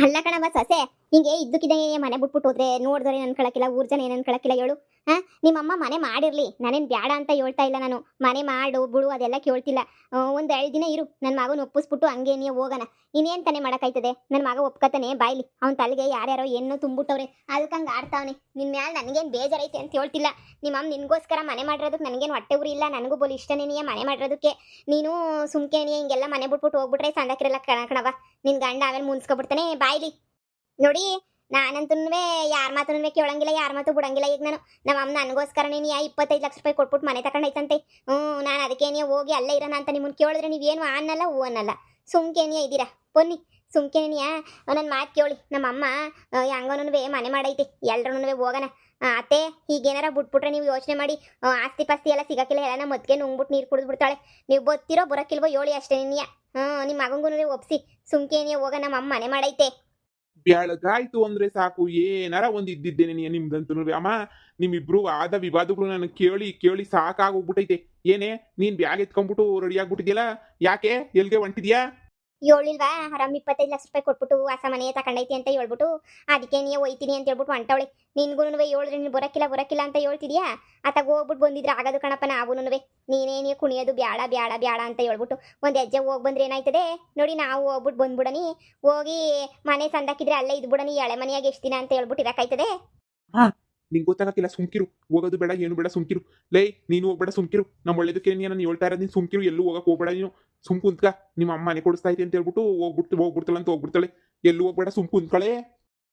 ಅಲ್ಲ ಕಣವ ಸೊಸೆ. ಹಿಂಗೆ ಇದ್ದಕ್ಕಿದ್ದಂಗೆ ಮನೆ ಬಿಟ್ಬಿಟ್ಟು ಹೋದ್ರೆ ನೋಡಿದ್ರೆ ನನ್ನ ಅನ್ಕೊಳಕಿಲ್ಲ ಊರ್ ಜನ ಏನ್ ಅನ್ಕೊಳಕಿಲ್ಲ ಹೇಳು. ಹಾ, ನಿಮ್ಮಮ್ಮ ಮನೆ ಮಾಡಿರ್ಲಿ, ನಾನೇನ್ ಬ್ಯಾಡ ಅಂತ ಹೇಳ್ತಾ ಇಲ್ಲ ನಾನು. ಮನೆ ಮಾಡು, ಬಿಡು, ಅದೆಲ್ಲ ಕೇಳ್ತಿಲ್ಲ. ಒಂದು ಎರಡು ದಿನ ಇರು ನನ್ನ ಮಗನ ಒಪ್ಪಿಸ್ಬಿಟ್ಟು ಹಂಗೆ ನೀವು ಹೋಗೋಣ. ಇನ್ನೇನ್ ತಾನೇ ಮಾಡೋಕ್ಕಾಯ್ತದೆ? ನನ್ನ ಮಗ ಒಪ್ಕತಾನೆ, ಬಾಯ್ಲಿ. ಅವ್ನ ತಲೆಗೆ ಯಾರ್ಯಾರೋ ಏನೋ ತುಂಬಿಟ್ಟವ್ರೆ ಅದಕ್ಕೆ ಹಂಗೆ ಆಡ್ತಾವನೆ. ನಿನ್ ಮ್ಯಾಲೆ ನನಗೇನು ಬೇಜಾರೈತೆ ಅಂತ ಹೇಳ್ತಿಲ್ಲ. ನಿಮ್ಮಮ್ಮ ನಿನ್ಗೋಸ್ಕರ ಮನೆ ಮಾಡಿರೋದಕ್ಕೆ ನನಗೇನು ಹೊಟ್ಟೆ ಉರಿ ಇಲ್ಲ, ನನಗೂ ಬೋಲಿ ಇಷ್ಟನೇ ನೀ ಮನೆ ಮಾಡಿರೋದಕ್ಕೆ. ನೀನು ಸುಮ್ಕೆ ನೀ ಹಿಂಗೆಲ್ಲ ಮನೆ ಬಿಟ್ಬಿಟ್ಟು ಹೋಗ್ಬಿಟ್ರೆ ಸಂದಕಿರಲ್ಲ ಕಣಕಣವ ನಿನ್ ಗಂಡ ಆಮೇಲೆ ಮುನ್ಸ್ಕೊಬಿಡ್ತಾನೆ, ಬಾಯ್ಲಿ. ನೋಡಿ ನಾನಂತೂ ಯಾರ ಮಾತನ್ನು ಕೇಳಂಗಿಲ್ಲ, ಯಾರ ಮಾತು ಬಿಡಂಗಿಲ್ಲ. ಈಗ ನಾನು ನಮ್ಮ ಅಮ್ಮ ನನಗೋಸ್ಕರ ನೀನು ಯಾ ಇಪ್ಪತ್ತೈದು ಲಕ್ಷ ರೂಪಾಯಿ ಕೊಟ್ಬಿಟ್ಟು ಮನೆ ತಗೊಂಡೈತಂತೆ ಹ್ಞೂ, ನಾನು ಅದಕ್ಕೆ ನೀವು ಹೋಗಿ ಅಲ್ಲೇ ಇರೋಣ ಅಂತ ನಿಮ್ಮನ್ನು ಕೇಳಿದ್ರೆ ನೀವೇನು ಅನ್ನಲ್ಲ, ಹೂ ಅನ್ನಲ್ಲ. ಸುಮ್ಕೇನಿಯ ಇದ್ದೀರಾ ಬನ್ನಿ ಸುಮ್ಕೇನಿಯ ನನ್ನ ಮಾತು ಕೇಳಿ. ನಮ್ಮ ಅಮ್ಮ ಹೆಂಗೋನು ಮನೆ ಮಾಡೈತಿ ಎಲ್ರೂ ಹೋಗೋಣ. ಅತ್ತೆ ಈಗೇನಾರ ಬಿಟ್ಬಿಟ್ರೆ ನೀವು ಯೋಚನೆ ಮಾಡಿ ಆಸ್ತಿ ಪಾಸ್ತಿ ಎಲ್ಲ ಸಿಗಕ್ಕಿಲ್ಲ ಎಲ್ಲ ಮದ್ಗೆ ನುಂಗ್ಬಿಟ್ಟು ನೀರು ಕುಡಿದು ಬಿಡ್ತಾಳೆ. ನೀವು ಬತ್ತಿರೋ ಬರೋಕ್ಕಿಲ್ವೋ ಹೇಳಿ ಅಷ್ಟೇ ನಿನ್ನ ಹ್ಞೂ ನಿಮ್ಮ ಮಗಂಗೂ ಒಪ್ಸಿ ಸುಮ್ಕೇನಿಯ ಹೋಗೋಣ ನಮ್ಮ ಮನೆ ಮಾಡೈತೆ. ಬೆಳಗಾಯ್ತು ಅಂದ್ರೆ ಸಾಕು, ಏನಾರ ಒಂದ್ ಇದ್ದಿದ್ದೇನೆ ನೀ ನಿಮ್ದಂತೂ ಅಮ್ಮ ನಿಮ್ಮಿಬ್ರು ಆದ ವಿವಾದಗಳು ನನಗೆ ಕೇಳಿ ಕೇಳಿ ಸಾಕಾಗೋಗ್ಬಿಟ್ಟೈತೆ ಏನೇ, ನೀನ್ ಬ್ಯಾಗ್ ಎತ್ಕೊಂಡ್ಬಿಟ್ಟು ರೆಡಿ ಆಗ್ಬಿಟ್ಟಿದ್ಯಲ್ಲ? ಯಾಕೆ? ಎಲ್ಗೆ ಹೊಂಟಿದ್ಯಾ? ಹೇಳಿಲ್ವಾ ಆರಾಮ್ ಇಪ್ಪತ್ತೈದು ಲಕ್ಷ ರೂಪಾಯಿ ಕೊಟ್ಬಿಟ್ಟು ಹೊಸ ಮನೆ ತಗೊಂಡೈತಿ ಅಂತ ಹೇಳ್ಬಿಟ್ಟು ಅದಕ್ಕೆ ನೀ ಒಯ್ತೀನಿ ಅಂತ ಹೇಳ್ಬಿಟ್ಟು ಹೊಂಟವಳೆ. ನಿನ್ಗೂ ಹೇಳಿದ್ರೆ ನೀನು ಬರಕ್ಕಿಲ್ಲ ಬರಕ್ಕಿಲ್ಲ ಅಂತ ಹೇಳ್ತಿದ್ಯಾ? ಆತಾಗ ಹೋಗ್ಬಿಟ್ಟು ಬಂದಿದ್ರೆ ಆಗೋದು ಕಣಪ್ಪ ನಾವೂನು ನೀನೇ ನೀ ಕುಣಿಯೋದು ಬ್ಯಾಡ ಬ್ಯಾಡ ಬ್ಯಾಡ ಅಂತ ಹೇಳ್ಬಿಟ್ಟು ಒಂದು ಹೆಜ್ಜೆ ಹೋಗಿ ಬಂದ್ರೆ ಏನಾಯ್ತದೆ? ನೋಡಿ ನಾವು ಹೋಗ್ಬಿಟ್ಟು ಬಂದ್ಬಿಡನಿ. ಹೋಗಿ ಮನೆ ಸಂದಾಕಿದ್ರೆ ಅಲ್ಲೇ ಇದ್ಬಿಡನಿ, ಎಳೆ ಮನೆಯಾಗ ಎಷ್ಟು ದಿನ ಅಂತ ಹೇಳ್ಬಿಟ್ಟು ಇರಕಾಯ್ತದೆ? ನಿಂಗೆ ಗೊತ್ತಾಗತ್ತಿಲ್ಲ ಸುಮ್ಕಿರು. ಹೋಗೋದು ಬೇಡ, ಏನು ಬೇಡ, ಸುಮ್ಕಿರು. ಲೇ, ನೀನು ಹೋಗ್ಬೇಡ, ಸುಮ್ಕಿರು. ನಮ್ಮ ಒಳ್ಳೇದಕ್ಕೆ ನಾನು ಹೇಳ್ತಾ ಇರೋದು ನೀನು ಸುಮ್ಕಿರು, ಎಲ್ಲೂ ಹೋಗಕ್ಕೆ ಹೋಗ್ಬೇಡ ನೀನು. ಸುಮ್ ಕುಂತ್ಕ ನಿಮ್ಮ ಅಮ್ಮ ಮನೆ ಕೊಡಿಸ್ತಾ ಇದೆ ಅಂತ ಹೇಳ್ಬಿಟ್ಟು ಹೋಗ್ಬಿಡ್ತು, ಹೋಗ್ಬಿಡ್ತಾಳೆ ಅಂತ ಹೋಗ್ಬಿಡ್ತಾಳೆ. ಎಲ್ಲೂ ಹೋಗ್ಬೇಡ ಸುಮ್ ಕುಂತ್ಕಳೆ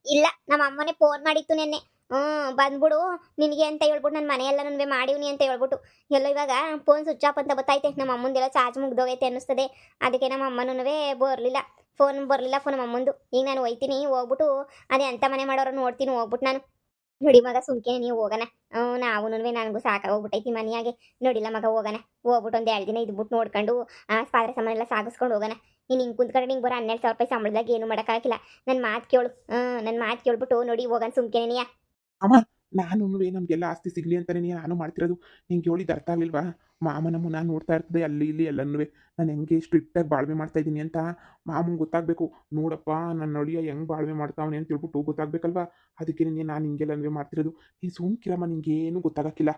ಇಲ್ಲ, ನಮ್ಮ ಅಮ್ಮನೇ ಫೋನ್ ಮಾಡಿತ್ತು ನೆನ್ನೆ. ಹ್ಮ್, ಬಂದ್ಬಿಡು. ನಿನಗೆ ಅಂತ ಹೇಳ್ಬಿಟ್ಟು ನನ್ನ ಮನೆಯೆಲ್ಲ ನನಗೆ ಮಾಡಿವ್ನಿ ಅಂತ ಹೇಳ್ಬಿಟ್ಟು. ಎಲ್ಲೋ ಇವಾಗ ಫೋನ್ ಸ್ವಿಚ್ ಆಫ್ ಅಂತ ಗೊತ್ತಾಯ್ತೆ ನಮ್ಮ ಅಮ್ಮಂದೆಲ್ಲ ಚಾರ್ಜ್ ಮುಗ್ದೋಗೈತೆ ಅನ್ನಿಸ್ತದೆ. ಅದಕ್ಕೆ ನಮ್ಮ ಅಮ್ಮನೂ ಬರಲಿಲ್ಲ. ಫೋನ್ ಬರಲಿಲ್ಲ ಫೋನ್ ನಮ್ಮ ಅಮ್ಮಂದು. ಈಗ ನಾನು ಒಯ್ತೀನಿ ಹೋಗ್ಬಿಟ್ಟು. ಅದೇ ಅಂತ ಮನೆ ಮಾಡೋರು ನೋಡ್ತೀನಿ, ಹೋಗ್ಬಿಟ್ಟು ನಾನು. ನೋಡಿ ಮಗ ಸುಮ್ಕೆ ನೀವು ಹೋಗೋಣ ನಾವು ನನಗೂ ಸಾಕಾಗೋಗ್ಬಿಟ್ಟೈತಿ ಮನೆಯಾಗೆ ನೋಡಿಲ್ಲ ಮಗ ಹೋಗೋಣ ಹೋಗ್ಬಿಟ್ಟು ಒಂದು ಎರಡು ದಿನ ಇದ್ಬಿಟ್ಟು ನೋಡ್ಕೊಂಡು, ಆ, ಪಾತ್ರೆ ಸಾಮಾನೆಲ್ಲ ಸಾಗಿಸ್ಕೊಂಡು ಹೋಗೋಣ ನೀನು ಹಿಂಗೆ ಕುಂತ್ಕೊಂಡು ನಿಂಗೆ ಬರೋ ಹನ್ನೆರಡು ಸಾವಿರ ರೂಪಾಯಿ ಸಂಬಳದಾಗ ಏನು ಮಾಡೋಕ್ಕಾಗಿಲ್ಲ ನನ್ನ ಮಾತು ಕೇಳು. ನನ್ನ ಮಾತು ಕೇಳ್ಬಿಟ್ಟು ನೋಡಿ ಹೋಗೋಣ ಸುಮ್ಕೆನೆಯ ನಾನು ನಮಗೆಲ್ಲ ಆಸ್ತಿ ಸಿಗಲಿ ಅಂತಲೇ ನೀನು ನಾನು ಮಾಡ್ತಿರೋದು. ನಿಂಗೆ ಹೇಳಿದ ಅರ್ಥ ಆಗಿಲ್ವಾ ಮಾಮ ನಮ್ಮನ್ನ ನಾನು ನೋಡ್ತಾ ಇರ್ತದೆ, ಅಲ್ಲಿ ಇಲ್ಲಿ ಎಲ್ಲನೂ ನಾನು ಹೆಂಗೆ ಸ್ಟ್ರಿಕ್ಟಾಗಿ ಬಾಳ್ವೆ ಮಾಡ್ತಾ ಇದ್ದೀನಿ ಅಂತ ಮಾಮಂಗೆ ಗೊತ್ತಾಗಬೇಕು. ನೋಡಪ್ಪ ನನ್ನ ಅಳಿಯ ಹೆಂಗೆ ಬಾಳ್ವೆ ಮಾಡ್ತಾವನೆ ಅಂತ ಹೇಳ್ಬಿಟ್ಟು ಗೊತ್ತಾಗಬೇಕಲ್ವಾ? ಅದಕ್ಕೆ ನೀನು ಹಿಂಗೆಲ್ಲ ಮಾಡ್ತಿರೋದು. ನೀನು ಸುಮ್ಕಿರಮ್ಮ, ನಿಂಗೇನು ಗೊತ್ತಾಗಕ್ಕಿಲ್ಲ.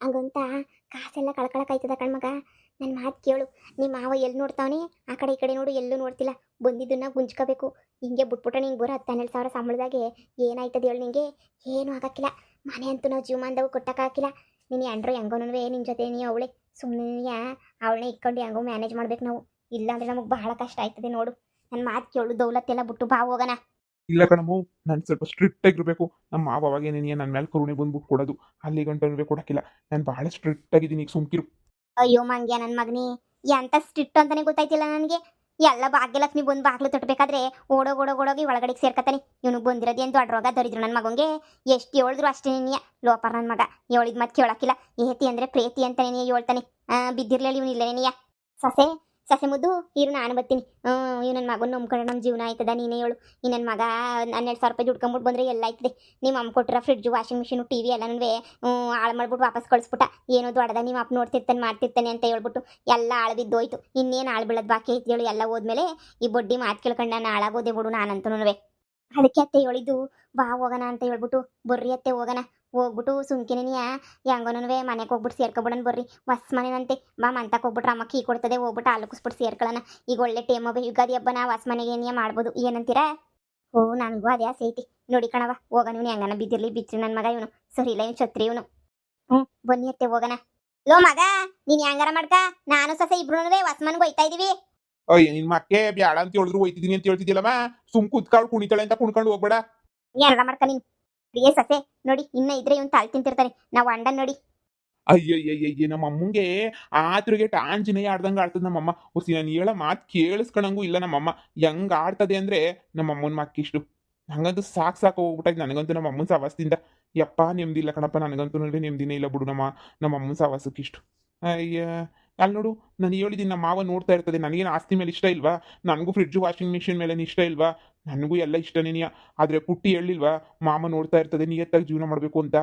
ಹಂಗಂತ ಕಾಸೆಲ್ಲ ಕಳ್ಕೊಳಕಾಯ್ತದ ಕಣ್ಮಗ ನನ್ನ ಮಾತು ಕೇಳು. ನಿಮ್ಮ ಮಾವ ಎಲ್ಲಿ ನೋಡ್ತಾವನೆ? ಆ ಕಡೆ ಈ ಕಡೆ ನೋಡು, ಎಲ್ಲೂ ನೋಡ್ತಿಲ್ಲ. ಬಂದಿದ್ದನ್ನ ಗುಂಜ್ಕೋಬೇಕು. ಹಿಂಗೆ ಬಿಟ್ಬಿಟ್ಟಣ ನಿಂಗೆ ಬರೋ ಹತ್ತು ಹನ್ನೆರಡು ಸಾವಿರ ಸಂಬಳದಾಗೆ ಏನಾಯ್ತದ ಹೇಳು ನಿಂಗೆ? ಏನೂ ಆಗಕ್ಕಿಲ್ಲ. ಮನೆ ಅಂತೂ ನಾವು ಜೀವಮಾನದಾಗ ಕೊಟ್ಟಕ್ಕಾಗಿಲ್ಲ ನೀನು ಎಂಡ್ರು ಹೆಂಗೋನು ನಿನ್ನ ಜೊತೆ ನೀ ಅವಳೆ. ಸುಮ್ಮನೆ ಅವಳನ್ನೇ ಇಟ್ಕೊಂಡು ಹೆಂಗೋ ಮ್ಯಾನೇಜ್ ಮಾಡ್ಬೇಕು ನಾವು. ಇಲ್ಲಾಂದ್ರೆ ನಮಗೆ ಬಹಳ ಕಷ್ಟ ಆಯ್ತದೆ ನೋಡು. ನನ್ನ ಮಾತು ಕೇಳು, ದೌಲತ್ತೆಲ್ಲ ಬಿಟ್ಟು ಬಾ ಹೋಗೋಣ. ಇಲ್ಲ ಕಣಮು ನಾನು ಸ್ವಲ್ಪ ಸ್ಟ್ರಿಕ್ಟ್ ಆಗಿರಬೇಕು. ನಮ್ಮ ಮಾವ ಅವಾಗೇನೇ ನನ್ನ ಮೇಲೆ ಕರುಣೆ ಬಂದ್ಬಿಟ್ಟು ಕೊಡೋದು, ಅಲ್ಲಿ ಗಂಟೆ ಕೊಡೋಕ್ಕಿಲ್ಲ. ನಾನು ಭಾಳ ಸ್ಟ್ರಿಕ್ಟ್ ಆಗಿದ್ದೀನಿ ಈಗ ಸುಮ್ಕಿರು. ಅಯ್ಯೋ ಮಂಗ್ಯ ನನ್ನ ಮಗನಿ, ಎಂತ ಸ್ಟ್ರಿಕ್ಟ್ ಅಂತಾನೆ ಗೊತ್ತಾಯ್ತಿಲ್ಲ ನನಗೆ. ಎಲ್ಲ ಭಾಗ್ಯಲಕ್ಷ್ಮಿ ಬಂದು ಬಾಗ್ಲು ತಟ್ಟಬೇಕಾದ್ರೆ ಓಡೋ ಓಡೋಗ್ ಓಡೋಗಿ ಒಳಗಡೆಗೆ ಸೇರ್ಕತಾನೆ ಇವನು ಬಂದಿರೋದು ಏನು ದೊಡ್ಡ ರೋಗ? ದರಿದ್ರು ನನ್ನ ಮಗಂಗೆ. ಎಷ್ಟು ಹೇಳಿದ್ರು ಅಷ್ಟೇ ನಿನ್ನೆಯ ಲೋಪರ್ ನನ್ನ ಮಗ. ಹೇಳಿದ ಮತ್ತೆ ಕೇಳಕ್ಕಿಲ್ಲ. ಏತಿ ಅಂದ್ರೆ ಪ್ರೀತಿ ಅಂತ ನೀ ಹೇಳ್ತಾನೆ. ಬಿದ್ದಿರ್ಲಿಲ್ಲ ಇವನು ಇಲ್ಲೇ ನೀಯ ಸಸೆ ಸಸೆ ಮುದ್ದು, ಇರು ನಾನು ಬರ್ತೀನಿ. ಹ್ಞೂ ನನ್ನ ಮಗನ ನಂಬ್ಕೊಂಡು ನಮ್ಮ ಜೀವನ ಆಯ್ತದ, ನೀನೇ ಹೇಳು. ಈ ನನ್ನ ಮಗ ಹನ್ನೆರಡು ಸಾವಿರ ರೂಪಾಯಿ ದುಡ್ಕೊಂಬಿಟ್ಟು ಬಂದರೆ ಎಲ್ಲ ಆಯ್ತದೆ. ನಿಮ್ಮ ಅಮ್ಮ ಕೊಟ್ಟಿರೋ fridge washing machine T V ಎಲ್ಲನೂ ಹಾಳು ಮಾಡ್ಬಿಟ್ಟು ವಾಪಸ್ ಕಳಿಸ್ಬಿಟ್ಟ. ಏನೋ ದೊಡ್ಡದ ನಿಮ್ಮ ಅಪ್ಪ ನೋಡ್ತಿರ್ತಾನೆ, ಮಾಡ್ತಿರ್ತಾನೆ ಅಂತ ಹೇಳ್ಬಿಟ್ಟು ಎಲ್ಲ ಆಳು ಬಿದ್ದೋಯ್ತು. ಇನ್ನೇನು ಆಳು ಬೀಳೋದು ಬಾಕಿ ಐತಿ ಹೇಳು, ಎಲ್ಲ ಹೋದ್ಮೇಲೆ ಈ ಬೊಡ್ಡಿ ಮಾತು ಕೇಳ್ಕೊಂಡು ನಾನು ಹಾಳಾಗೋದೆ ಬಿಡು ನಾನಂತೂ ಅದಕ್ಕೆ ಅತ್ತೆ ಹೇಳಿದ್ದು, ಬಾ ಹೋಗೋಣ ಅಂತ ಹೇಳ್ಬಿಟ್ಟು, ಬರ್ರಿ ಅತ್ತೆ, ಹೋಗೋಣ. ಹೋಗ್ಬಿಟ್ಟು ಸುಮ್ಕಿನೇನಿಯ ಹೆಂಗೋನೂ ಮನೆಗೆ ಹೋಗ್ಬಿಟ್ಟು ಸೇರ್ಕೊಬಿಡೋಣ ಬರ್ರಿ. ಹೊಸ ಮನೆನಂತೆ ಬಾ ಮಂತಕ್ಕೆ ಹೋಗ್ಬಿಟ್ರೆ ಅಮ್ಮ ಕೀ ಕೊಡ್ತದೆ ಹೋಗ್ಬಿಟ್ಟು ಹಾಲುಕಿಸ್ಬಿಟ್ಟು ಸೇರ್ಕೊಳ್ಳೋಣ ಈಗ ಒಳ್ಳೆ ಟೇಮ್ ಅವ ಯುಗಾದಿ ಹಬ್ಬನ ಹೊಸ ಮನೆಗೆ ಏನೇ ಮಾಡ್ಬೋದು ಏನಂತೀರಾ? ಓ ನನಗೂ ಅದೇ ಆಸೆ ಐತಿ. ನೋಡಿ ಕಣವ ಹೋಗೋಣ ಇವನು ಹೆಂಗನ ಬಿದ್ದಿರ್ಲಿ ಬಿಚ್ಚಿ ನನ್ನ ಮಗ ಇವನು. ಸರಿ ಇಲ್ಲ ಇವನು ಛತ್ರಿ ಇವನು. ಹ್ಞೂ ಬನ್ನಿ ಅತ್ತೆ ಹೋಗೋಣ. ಲೋ ಮಗ ನೀನು ಹೆಂಗಾರ ಮಾಡ್ಕ? ನಾನು ಸಸ ಇಬ್ರು ಮನೆಗೆ ಹೋಯ್ತಾ ಇದೀವಿ. ಅಯ್ಯ ನಿನ್ ಮಕ್ಕೆ ಬ್ಯಾಡ ಅಂತ ಹೇಳಿದ್ರು ಹೋಯ್ತಿದ್ದೀನಿ ಅಂತ ಹೇಳ್ತಿದ್ದಿಲ್ಲಮ್ಮ ಸುಮ್ ಕುತ್ಕಾಳು ಕುಣಿತಾಳೆ ಅಂತ ಕುಣ್ಕೊಂಡು ಹೋಗ್ಬೇಡ. ಏನಾರ ಮಾಡ್ಕ ನೀನು? ಏ ಸಸೆ, ನೋಡಿ, ಇನ್ನ ಇದ್ರೆ ಇವನ್ ತಾಳ್ ತಿಂತಿರ್ತಾರೆ ನಾವು ಅಂಡ ನೋಡಿ. ಅಯ್ಯಯ್ಯಯ್ಯ ನಮ್ಮ ಅಮ್ಮಂಗೆ ಆತ್ರಿಗೆ ಆಂಜನೇಯ ಆಡ್ದಂಗೆ ಆಡ್ತದ ನಮ್ಮಮ್ಮ. ಹೊಸಿ ನಾನು ಹೇಳೋ ಮಾತು ಕೇಳಿಸ್ಕೊಳಂಗೂ ಇಲ್ಲ ನಮ್ಮಮ್ಮ. ಹೆಂಗ್ ಆಡ್ತದೆ ಅಂದ್ರೆ ನಮ್ಮ ಅಮ್ಮನ ಮಕ್ಕಿಷ್ಟು ಹಂಗಂತೂ ಸಾಕು ಸಾಕು ಹೋಗ್ಬಿಟ್ಟಾಗ ನನಗಂತೂ ನಮ್ಮ ಅಮ್ಮನ ಸವಾಸದಿಂದ. ಯಪ್ಪ ನೆಮ್ಮದಿಲ್ಲ ಕಣಪ್ಪ, ನನಗಂತೂ ನೋಡಿ ನೆಮ್ಮದಿನೇ ಇಲ್ಲ ಬಿಡು ನಮ್ಮ ನಮ್ಮ ಅಮ್ಮನ ಸವಾಸಕ್ಕಿಷ್ಟು ಅಯ್ಯ. ಅಲ್ಲಿ ನೋಡು, ನಾನು ಹೇಳಿದ್ದೀನಿ ನಮ್ಮ ಮಾವ ನೋಡ್ತಾ ಇರ್ತದೆ. ನನಗೇನು ಆಸ್ತಿ ಮೇಲೆ ಇಷ್ಟ ಇಲ್ವಾ? ನನಗೂ ಫ್ರಿಡ್ಜ್ ವಾಷಿಂಗ್ ಮಿಷಿನ್ ಮೇಲೆ ಇಷ್ಟ ಇಲ್ವಾ? ನನಗೂ ಎಲ್ಲ ಇಷ್ಟನೇ ಆದರೆ ಪುಟ್ಟಿ ಹೇಳಿಲ್ವಾ? ಮಾಮ ನೋಡ್ತಾ ಇರ್ತದೆ, ನಿಯತ್ತಾಗಿ ಜೀವನ ಮಾಡಬೇಕು ಅಂತ.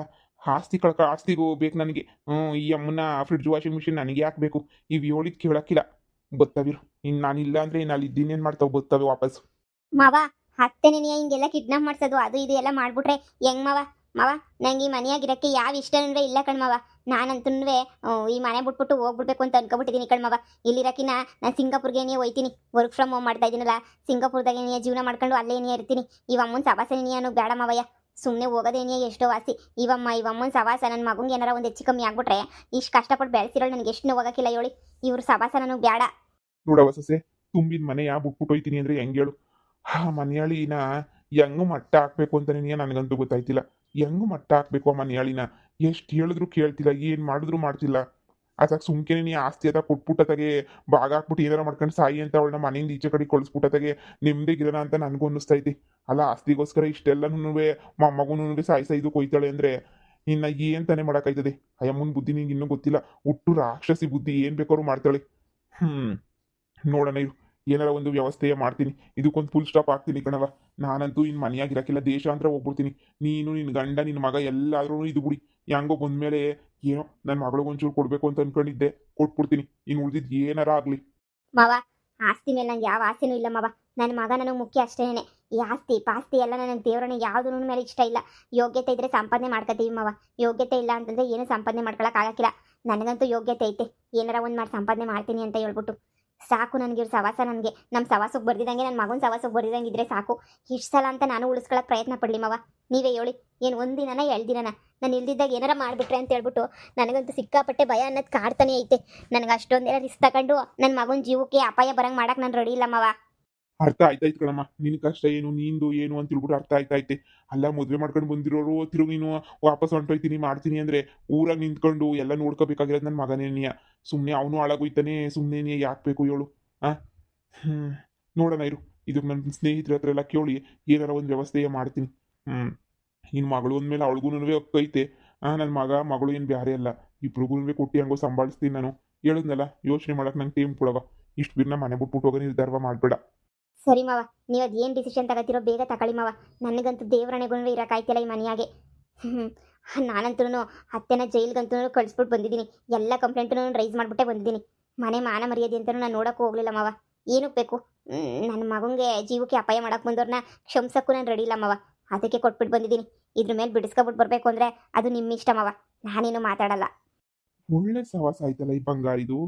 ಆಸ್ತಿ ಕಳ್ಕ, ಆಸ್ತಿಗೂ ಬೇಕು ನನಗೆ. ಹ್ಞೂ ಈ ಅಮ್ಮನ ಫ್ರಿಡ್ಜ್ ವಾಷಿಂಗ್ ಮಿಷಿನ್ ನನಗೆ ಹಾಕ್ಬೇಕು ಇವು ಹೇಳಿದ್ ಕೇಳಕ್ಕಿಲ್ಲ. ಗೊತ್ತಾವಿರು ಇನ್ನು ನಾನಿಲ್ಲ ಅಂದರೆ ಇನ್ನು ಅಲ್ಲಿ ಇದ್ದೀನಿ ಏನು ಮಾಡ್ತಾವೆ ಗೊತ್ತವೆ ವಾಪಸ್ ಮಾವ ಹತ್ತೆ ನೆನೆಯ ಹಿಂಗೆಲ್ಲ ಕಿಡ್ನಾಪ್ ಮಾಡ್ಸೋದು, ಅದು ಇದು ಎಲ್ಲ ಮಾಡ್ಬಿಟ್ರೆ ಹೆಂಗ್ ಮಾವ? ಮಾವ, ನಂಗೆ ಈ ಮನೆಯಾಗಿರಕ್ಕೆ ಯಾವ ಇಷ್ಟ ಅಂದ್ರೆ ಇಲ್ಲ ಕಣ್ಮವ ನಾನಂತೂ ಈ ಮನೆ ಬಿಟ್ಬಿಟ್ಟು ಹೋಗ್ಬಿಡ್ಬೇಕು ಅಂತ ಅನ್ಕೊಬಿಟ್ಟಿದ್ದೀನಿ ಕಣ್ಮವ ಇಲ್ಲಿರೋಕಿನ ನಾನು ಸಿಂಗಾಪುರ್ಗೆ ಏನೇ ಹೋಯ್ತೀನಿ ವರ್ಕ್ ಫ್ರಮ್ ಹೋಮ್ ಮಾಡ್ತಾ ಇದ್ದೀನಲ್ಲ ಸಿಂಗಾಪುರ್ದಾಗ ಏನೇ ಜೀವನ ಮಾಡ್ಕೊಂಡು ಅಲ್ಲೇ ಏನೇ ಇರ್ತೀನಿ. ಇವಮ್ಮನ ಸವಾಸ ಅನ್ನೋ ಬೇಡ ಮಾವಯ್ಯ. ಸುಮ್ಮನೆ ಹೋಗೋದೇನೇ ಎಷ್ಟೋ ವಾಸಿ ಇವಮ್ಮ ಇವಮ್ಮನ ಸವಾಸ ನನ್ನ ಮಗಂಗೆ ಏನಾರ ಒಂದು ಹೆಚ್ಚು ಕಮ್ಮಿ ಆಗ್ಬಿಟ್ರೆ ಇಷ್ಟು ಕಷ್ಟಪಟ್ಟು ಬೆಳೆಸಿರೋ ನನಗೆ ಎಷ್ಟು ಹೋಗಕ್ಕಿಲ್ಲ ಹೇಳಿ. ಇವ್ರ ಸವಾಸ ನನಗೆ ಬೇಡ. ನೋಡವ ಸೊಸೆ, ತುಂಬಿದ ಮನೆ ಯಾ ಬಿಟ್ಬಿಟ್ಟು ಹೋಯ್ತೀನಿ ಅಂದ್ರೆ ಹೆಂಗ್ ಹೇಳು. ಆ ಮನೆಯಾಳಿನ ಹೆಂಗು ಮಟ್ಟ ಹಾಕ್ಬೇಕು ಅಂತ ನಿನಗೆ ನನಗಂತೂ ಗೊತ್ತಾಯ್ತಿಲ್ಲ. ಹೆಂಗು ಮಟ್ಟ ಹಾಕ್ಬೇಕು ಅಮ್ಮ ಮನೆಯಾಳಿನ ಎಷ್ಟು ಹೇಳಿದ್ರು ಕೇಳ್ತಿಲ್ಲ, ಏನು ಮಾಡಿದ್ರು ಮಾಡ್ತಿಲ್ಲ. ಅದಕ್ಕೆ ಸುಮ್ಕೆ ನೀ ಆಸ್ತಿ ಅದ ಕೊಟ್ಬಿಟ್ಟತಾಗೆ ಭಾಗ ಹಾಕ್ಬಿಟ್ಟು ಏನಾರ ಮಾಡ್ಕೊಂಡು ಸಾಯಿ ಅಂತ ಅವಳನ್ನ ಮನೆಯಿಂದ ಈಚೆ ಕಡೆ ಕಳಿಸ್ಬಿಟ್ಟದಾಗೆ ನಿಮ್ದೇ ಗಿರನ ಅಂತ ನನಗೂ ಅನ್ನಿಸ್ತೈತಿ. ಅಲ್ಲ, ಆಸ್ತಿಗೋಸ್ಕರ ಇಷ್ಟೆಲ್ಲನೂ ಸಾಯಿ ಸಾಯಿದು ಕೊಯ್ತಾಳೆ ಅಂದ್ರೆ ಇನ್ನ ಏನ್ ತಾನೇ ಮಾಡಕ್ಕಾಯ್ತದೆ? ಅಯ್ಯಮ್ಮನ ಬುದ್ಧಿ ನಿಂಗೆ ಇನ್ನೂ ಗೊತ್ತಿಲ್ಲ. ಹುಟ್ಟು ರಾಕ್ಷಸಿ ಬುದ್ಧಿ ಏನ್ ಬೇಕಾದ್ರು ಮಾಡ್ತಾಳೆ. ಹ್ಮ್, ನೋಡೋಣ ಇರು ಏನಾರ ಒಂದು ವ್ಯವಸ್ಥೆಯ ಮಾಡ್ತೀನಿ. ಇದಕ್ಕೊಂದು ಫುಲ್ ಸ್ಟಾಪ್ ಹಾಕ್ತೀನಿ ಕಣವ ನಾನಂತೂ ಇನ್ನು ಮನೆಯಾಗಿರಕ್ಕಿಲ್ಲ. ದೇಶಾಂತರ ಹೋಗ್ಬಿಡ್ತೀನಿ. ನೀನು ನಿನ್ನ ಗಂಡ ನಿನ್ನ ಮಗ ಎಲ್ಲಾದ್ರೂ ಇದು ಬಿಡಿ. ಹೆಂಗೋ ಬಂದ್ಮೇಲೆ ಏನೋ ನನ್ನ ಮಗಳಿಗೆ ಒಂಚೂರು ಕೊಡ್ಬೇಕು ಅಂತ ಅನ್ಕೊಂಡಿದ್ದೆ. ಕೊಟ್ಬಿಡ್ತೀನಿ. ಇನ್ನು ಉಳಿದಿದ್ದು ಏನಾರ ಆಗ್ಲಿ. ಮಾವ, ಆಸ್ತಿ ಮೇಲೆ ನಂಗೆ ಯಾವ ಆಸೆನೂ ಇಲ್ಲ ಮಾವ. ನನ್ನ ಮಗ ನನಗೆ ಮುಖ್ಯ ಅಷ್ಟೇನೆ. ಈ ಆಸ್ತಿ, ಪಾಸ್ತಿ ಎಲ್ಲ ನನಗೆ ದೇವರನ್ನ ಯಾವುದೂ ಮೇಲೆ ಇಷ್ಟ ಇಲ್ಲ. ಯೋಗ್ಯತೆ ಇದ್ರೆ ಸಂಪಾದನೆ ಮಾಡ್ಕೋತೀವಿ ಮಾವ. ಯೋಗ್ಯತೆ ಇಲ್ಲ ಅಂತಂದ್ರೆ ಏನು ಸಂಪಾದನೆ ಮಾಡ್ಕೊಳಕ್ ಆಗಕ್ಕಿಲ್ಲ. ನನಗಂತೂ ಯೋಗ್ಯತೆ ಐತೆ. ಏನಾರ ಒಂದು ಮಾಡಿ ಸಂಪಾದನೆ ಮಾಡ್ತೀನಿ ಅಂತ ಹೇಳ್ಬಿಟ್ಟು. ಸಾಕು ನನಗೆ ಇವ್ರ ಸವಾಸ ನನಗೆ. ನಮ್ಮ ಸವಾಸಕ್ಕೆ ಬರ್ದಿದಂಗೆ ನನ್ನ ಮಗನ ಸವಾಸಕ್ಕೆ ಬರ್ದಿದಂಗೆ ಇದ್ರೆ ಸಾಕು. ಇಷ್ಟು ಸಲ ಅಂತ ನಾನು ಉಳಿಸ್ಕೊಳ್ಳೋಕೆ ಪ್ರಯತ್ನ ಪಡಲಿ ಮಾವ. ನೀವೇ ಹೇಳಿ. ಏನು ಒಂದಿನ ಎಳ್ದಿನ ನಾನು ಇಲ್ದಿದ್ದಾಗ ಏನಾರ ಮಾಡಿಬಿಟ್ರೆ ಅಂತ ಹೇಳ್ಬಿಟ್ಟು ನನಗಂತೂ ಸಿಕ್ಕಾಪಟ್ಟೆ ಭಯ ಅನ್ನೋದು ಕಾಡ್ತಾನೆ ಐತೆ. ನನಗೆ ಅಷ್ಟೊಂದೆಲ್ಲ ರಿಸ್ಕ್ ತಗೊಂಡು ನನ್ನ ಮಗನ ಜೀವಕ್ಕೆ ಅಪಾಯ ಬರಂಗೆ ಮಾಡೋಕೆ ನಾನು ರೆಡಿ ಇಲ್ಲ ಮಾವ. ಅರ್ಥ ಆಯ್ತಾಯ್ತು ಕಣಮ್ಮ? ನಿನ್ ಕಷ್ಟ ಏನು, ನಿಂದು ಏನು ಅಂತ ತಿಳ್ಬಿಟ್ಟು ಅರ್ಥ ಐತೆ. ಅಲ್ಲ, ಮದುವೆ ಮಾಡ್ಕೊಂಡು ಬಂದಿರೋರು ತಿರುಗಿ ನೀನು ವಾಪಸ್ ಹೊಂಟೋಯ್ತೀನಿ ಮಾಡ್ತೀನಿ ಅಂದ್ರೆ ಊರಾಗ ನಿಂತ್ಕೊಂಡು ಎಲ್ಲ ನೋಡ್ಕೋಬೇಕಾಗಿರೋದು ನನ್ನ ಮಗನೇನಿಯ ಸುಮ್ಮನೆ ಅವನು ಹಾಳಾಗೋಯ್ತಾನೆ ಸುಮ್ಮನೆ ಯಾಕೆ ಬೇಕು ಹೇಳು, ಆ? ಹ್ಮ್, ನೋಡೋಣ ಇರು. ಇದು ನನ್ನ ಸ್ನೇಹಿತರ ಹತ್ರ ಎಲ್ಲ ಕೇಳಿ ಏನಾರ ಒಂದು ವ್ಯವಸ್ಥೆಯ ಮಾಡ್ತೀನಿ. ಹ್ಮ್ ಇನ್ನು ಮಗಳು ಅಂದಮೇಲೆ ಅವಳಿಗೂ ಅಕ್ಕೈತೆ ಆ ನನ್ನ ಮಗ, ಮಗಳು ಏನು ಬ್ಯಾರೆ ಅಲ್ಲ. ಇಬ್ರಿಗೂ ಕೊಟ್ಟು ಹಂಗೋ ಸಂಭಾಳಿಸ್ತೀನಿ ನಾನು. ಹೇಳಿದ್ನಲ್ಲ, ಯೋಚನೆ ಮಾಡಕ್ ನಂಗೆ ಟೈಮ್ ಕೊಡವ ಇಷ್ಟು ಬಿರ್ನ ಮನೆ ಬಿಟ್ಬಿಟ್ಟು ಹೋಗೋ ನಿರ್ಧಾರ ಮಾಡಬೇಡ. ಸರಿ ಮಾವ, ನೀವು ಅದು ಡಿಸಿಷನ್ ತಗೋತಿರೋ ಬೇಗ ತಗೊಳ್ಳಿ ಮಾವ. ನನಗಂತೂ ದೇವರಣೆಗೂ ಇರೋಕ್ಕಾಯ್ತಿಲ್ಲ ಈ ಮನೆಯಾಗೆ. ಹ್ಞೂ ನಾನಂತೂ ಅತ್ತೆನ ಜೈಲ್ಗಂತೂ ಕಳಿಸ್ಬಿಟ್ಟು ಬಂದಿದ್ದೀನಿ. ಎಲ್ಲ ಕಂಪ್ಲೇಂಟನ್ನು ರೈಸ್ ಮಾಡಿಬಿಟ್ಟೆ ಬಂದಿದ್ದೀನಿ. ಮನೆ ಮಾನ ಮರ್ಯಾದೆ ಅಂತಲೂ ನಾನು ನೋಡೋಕ್ಕೂ ಹೋಗಲಿಲ್ಲ ಮಾವ. ಏನಕ್ಕೆ ಬೇಕು? ನನ್ನ ಮಗಂಗೆ ಜೀವಕ್ಕೆ ಅಪಾಯ ಮಾಡೋಕೆ ಬಂದವ್ರನ್ನ ಕ್ಷಮಿಸೋಕ್ಕೂ ನಾನು ರೆಡಿ ಇಲ್ಲ ಮಾವ. ಅದಕ್ಕೆ ಕೊಟ್ಬಿಟ್ಟು ಬಂದಿದ್ದೀನಿ. ಇದ್ರ ಮೇಲೆ ಬಿಡಿಸ್ಕೊಬಿಟ್ಟು ಬರಬೇಕು ಅಂದರೆ ಅದು ನಿಮ್ಮ ಇಷ್ಟ ಮಾವ. ನಾನೇನು ಮಾತಾಡಲ್ಲ. ಒಳ್ಳೆ ಸವಾಸ ಆಯ್ತಲ್ಲ ಈ ಬಂಗಾರಿದು?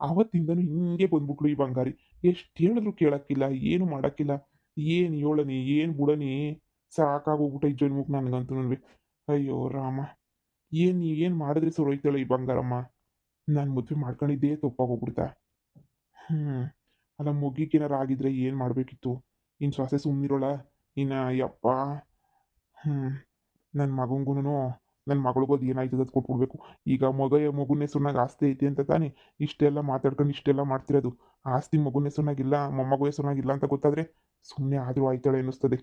ಅವತ್ತಿಂದನು ಹಿಂಗೆ ಬಂದ್ಬಿಟ್ಲು ಈ ಬಂಗಾರಿ. ಎಷ್ಟು ಹೇಳಿದ್ರು ಕೇಳಕ್ಕಿಲ್ಲ, ಏನು ಮಾಡಕ್ಕಿಲ್ಲ. ಏನು ಹೇಳನಿ ಏನು ಬಿಡನಿ ಸಾಕಾಗೋಗ್ಬಿಟ್ಟ ಈ ಜನ್ಮಕ್ಕೆ ನನಗಂತೂ ನನ್ವೆ ಅಯ್ಯೋ ರಾಮ, ಏನು ನೀ, ಏನು ಮಾಡಿದ್ರೆ ಹೋಯ್ತಾಳೆ ಈ ಬಂಗಾರಮ್ಮ? ನಾನು ಮದುವೆ ಮಾಡ್ಕೊಂಡಿದ್ದೇ ತಪ್ಪಾಗೋಗ್ಬಿಡ್ತಾ. ಹ್ಞೂ ಅಲ್ಲ ಮುಗಿಗೇನಾರ ಆಗಿದ್ರೆ ಏನು ಮಾಡಬೇಕಿತ್ತು? ಇನ್ನು ಸೊಸೆ ಸುಮ್ಮನಿರೋಳ ಇನ್ನು ಯಪ್ಪ. ಹ್ಞೂ ನನ್ನ ಮಗಂಗೂ ನನ್ನ ಮಗಳಿಗೋದು ಏನಾಯ್ತದ ಅದು ಕೊಟ್ಬಿಡ್ಬೇಕು. ಈಗ ಮಗ ಮಗುನ ಹೆಸರುನಾಗ ಆಸ್ತಿ ಐತಿ ಅಂತ ತಾನೇ ಇಷ್ಟೆಲ್ಲ ಮಾತಾಡ್ಕೊಂಡು ಇಷ್ಟೆಲ್ಲ ಮಾಡ್ತಿರೋದು. ಆಸ್ತಿ ಮಗುನ ಹೆಸರುನಾಗಿಲ್ಲ ಮೊಮ್ಮಗು ಹೆಸರುನಾಗಿಲ್ಲ ಅಂತ ಗೊತ್ತಾದ್ರೆ ಸುಮ್ಮನೆ ಆದರೂ ಆಯ್ತಾಳೆ ಅನ್ನಿಸ್ತದೆ.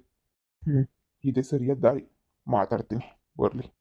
ಹ್ಞೂ ಇದೇ ಸರಿಯಾದ ದಾರಿ. ಮಾತಾಡ್ತೀನಿ. ಬರಲಿ.